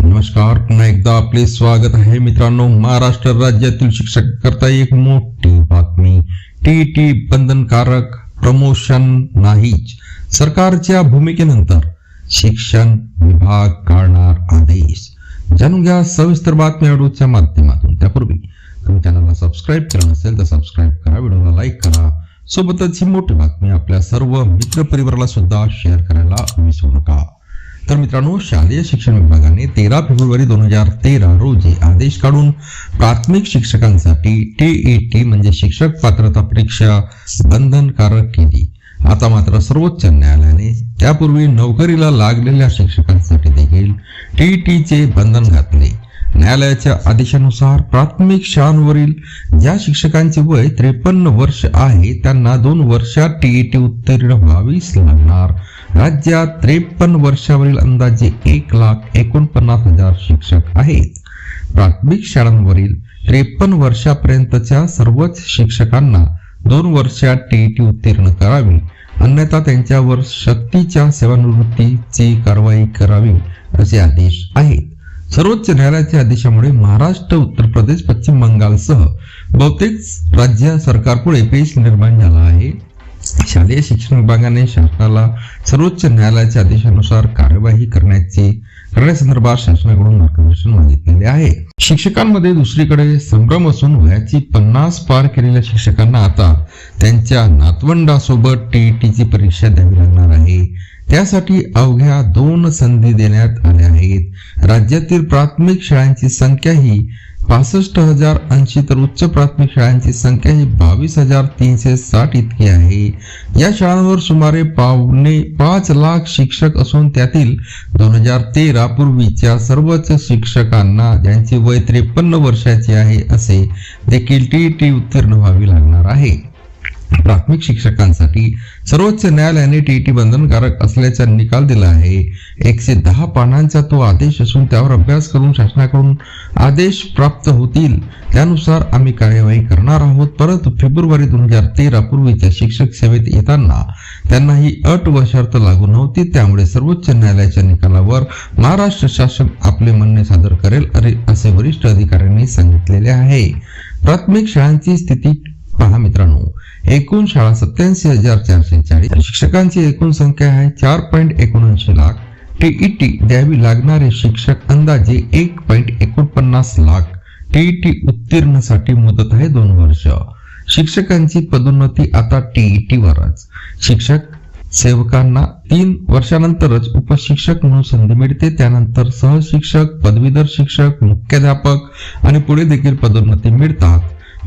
नमस्कार पुन्हा एकदा आपले स्वागत आहे मित्रांनो. महाराष्ट्र राज्यातील शिक्षक करता एक मोठी बातमी. टी टी बंधनकारक प्रमोशन नाहीच. सरकारच्या भूमिकेनंतर शिक्षण विभाग काढणार आदेश. जाणून घ्या सविस्तर बातमी अडूच्या माध्यमातून. त्यापूर्वी तुम्ही चॅनलला सबस्क्राईब केलं नसेल तर सबस्क्राईब करा व्हिडिओला लाईक करा. सोबतच ही मोठी बातमी आपल्या सर्व मित्र परिवाराला सुद्धा शेअर करायला विसरू नका. तर मित्रांनो शालेय शिक्षण विभागाने तेरा फेब्रुवारी दोन हजार तेरा रोजी आदेश काढून प्राथमिक शिक्षकांसाठी टी म्हणजे शिक्षक पात्रता परीक्षा बंधनकारक केली. आता मात्र सर्वोच्च न्यायालयाने त्यापूर्वी नोकरीला लागलेल्या शिक्षकांसाठी देखील टी टीचे बंधन घातले. न्यायालयाच्या आदेशानुसार प्राथमिक शाळांवरील ज्या शिक्षकांचे वय त्रेपन्न वर्ष आहे त्यांना दोन वर्षात टीईटी उत्तीर्ण व्हावीच लागणार. राज्यात त्रेपन्न वर्षावरील अंदाजे एक लाख एकोणपन्नास हजार शिक्षक आहेत. प्राथमिक शाळांवरील त्रेपन्न वर्षापर्यंतच्या सर्वच शिक्षकांना दोन वर्षात टीईटी उत्तीर्ण करावी. अन्यथा त्यांच्यावर सक्तीच्या सेवानिवृत्तीची कारवाई करावी असे आदेश आहेत. सर्वोच्च न्यायालयाच्या आदेशामुळे महाराष्ट्र उत्तर प्रदेश पश्चिम बंगालसह बहुतेक राज्य सरकारपुढे पेश निर्माण झाला आहे. शालेय शिक्षण विभागाने शासनाला सर्वोच्च न्यायालयाच्या आदेशानुसार कार्यवाही करण्याची करण्यासंदर्भात शासनाकडून मार्गदर्शन मागितलेले आहे. शिक्षकांमध्ये दुसरीकडे संभ्रम असून वयाची पन्नास पार केलेल्या शिक्षकांना आता त्यांच्या नातवंडासोबत टीईटीची परीक्षा द्यावी लागणार आहे. त्यासाठी अवघ्या दोन संधी देण्यात आल्या आहेत. राज्यातील प्राथमिक शाळांची संख्या ही पासष्ट हजार ऐंशी तर उच्च प्राथमिक शाळांची संख्या ही बावीस हजार तीनशे साठ इतकी आहे. या शाळांवर सुमारे पावणे पाच लाख शिक्षक असून त्यातील दोन हजार तेरा पूर्वीच्या सर्वच शिक्षकांना ज्यांचे वय त्रेपन्न वर्षाचे आहे असे देखील टी टी उत्तीर्ण व्हावी लागणार आहे. प्राथमिक शिक्षकांसाठी सर्वोच्च न्यायालयाने टीईटी बंधनकारक असल्याचा निकाल दिला आहे. एकशे दहा पानांचा तो आदेश असून त्यावर अभ्यास करून शासनाकडून आदेश प्राप्त होतील त्यानुसार आम्ही कार्यवाही करणार आहोत. परंतु फेब्रुवारी दोन हजार तेरा पूर्वीच्या शिक्षक सेवेत येताना त्यांना ही अट व शर्त लागू नव्हती. त्यामुळे सर्वोच्च न्यायालयाच्या निकालावर महाराष्ट्र शासन आपले म्हणणे सादर करेल अरे असे वरिष्ठ अधिकाऱ्यांनी सांगितलेले आहे. प्राथमिक शाळांची स्थिती पहा मित्रांनो. एकूण शाळा सत्याऐंशी हजार चारशे चाळीस. शिक्षकांची एकूण संख्या आहे चार पॉईंट एकोणऐंशी लाख. टीईटी द्यावी लागणारे शिक्षक अंदाजे एक पॉईंट एकोणपन्नास लाख. टीईटी उत्तीर्णसाठी मुदत आहे दोन वर्ष. शिक्षकांची पदोन्नती आता टीईटी वरच. शिक्षक सेवकांना तीन वर्षानंतरच उपशिक्षक म्हणून संधी मिळते. त्यानंतर सहशिक्षक पदवीधर शिक्षक मुख्याध्यापक आणि पुढे देखील पदोन्नती मिळतात.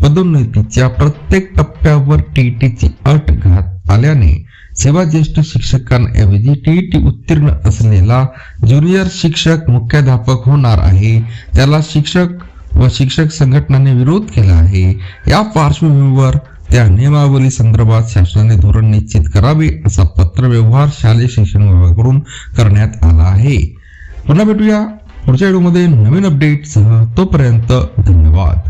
पदोन्नतीच्या प्रत्येक टप्प्यावर टीईटीची अट घात आल्याने सेवा ज्येष्ठ शिक्षकांऐवजी टीईटी उत्तीर्ण असलेला ज्युनियर शिक्षक मुख्याध्यापक होणार आहे. त्याला शिक्षक व शिक्षक संघटनाने विरोध केला आहे. या पार्श्वभूमीवर त्या नियमावली संदर्भात शासनाने धोरण निश्चित करावे असा पत्रव्यवहार शालेय शिक्षण विभागाकडून करण्यात आला आहे. पुन्हा भेटूया पुढच्या व्हिडिओमध्ये. नवीन अपडेटसह तोपर्यंत धन्यवाद.